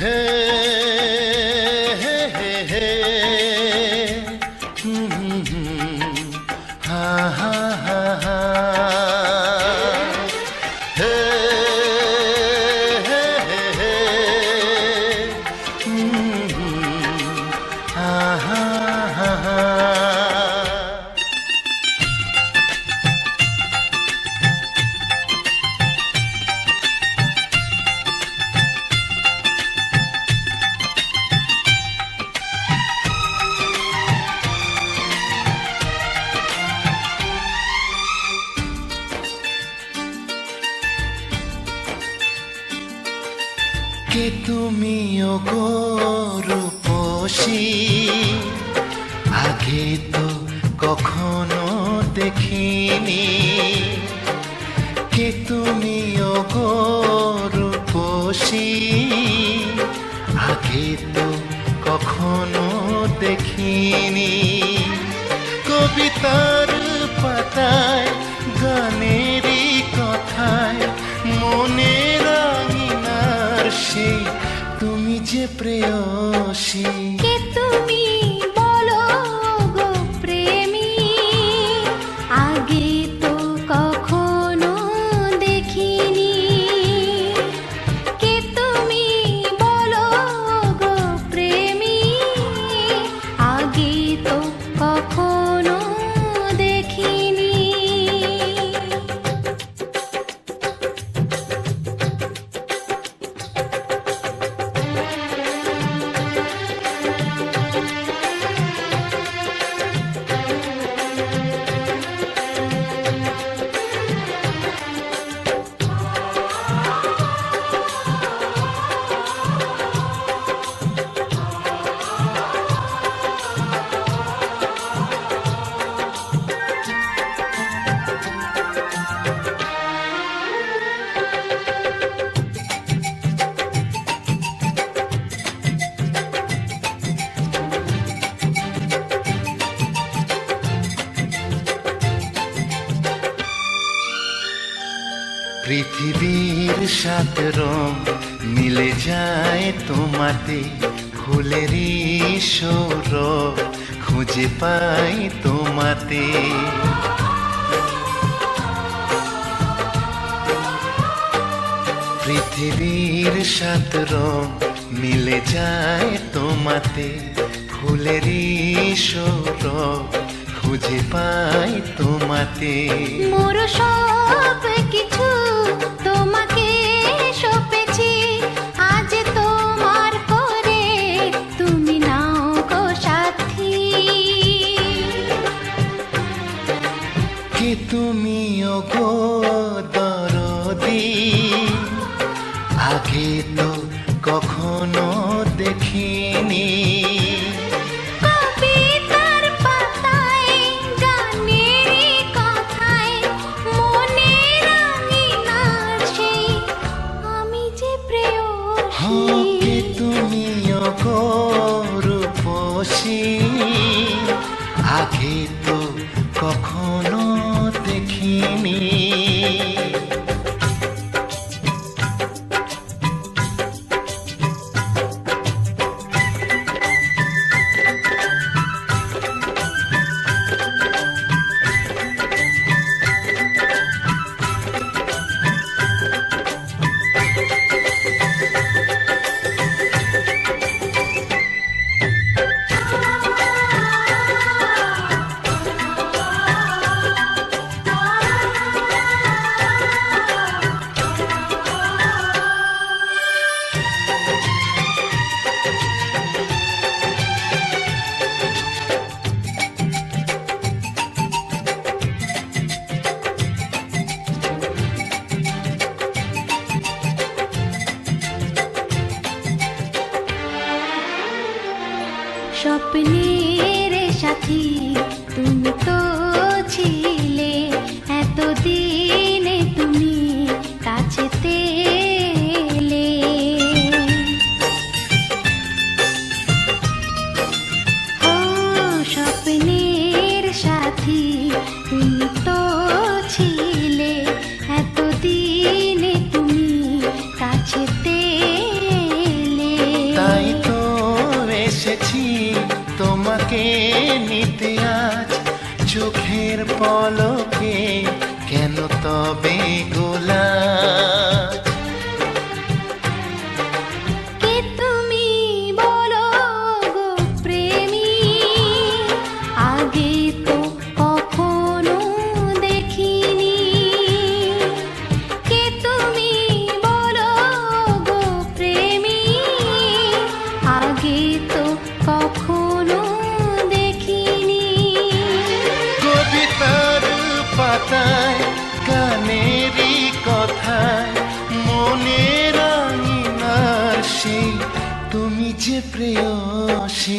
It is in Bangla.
হে হে হে হে। হা হা। কে তুমি গো আগে তো কখনো দেখিনি কে তুমি গো আগে তো কখনো দেখিনি। কবিতার পাতায়, গানেরই কথায় আঙিনার সেই তুমি যে প্রেয়সী। তুমি? পৃথিবীর সাত রং মিলে যায় তোমাতে। ফুলেরই সৌরভ খুঁজে পাই তোমাতে। পৃথিবীর সাত রং মিলে যায় তোমাতে। ফুলেরই সৌরভ খুঁজে পাই তোমাতে। মোর সব কিছু দরদি আগে তো কখনো দেখিনি। কবিতার পাতায় স্বপ্নের সাথী তুমি তো নিতে আজ চোখের পলকে কেন তবে গোলা গানেরই কথায় মনে আঙিনার সেই তুমি যে প্রেয়সী।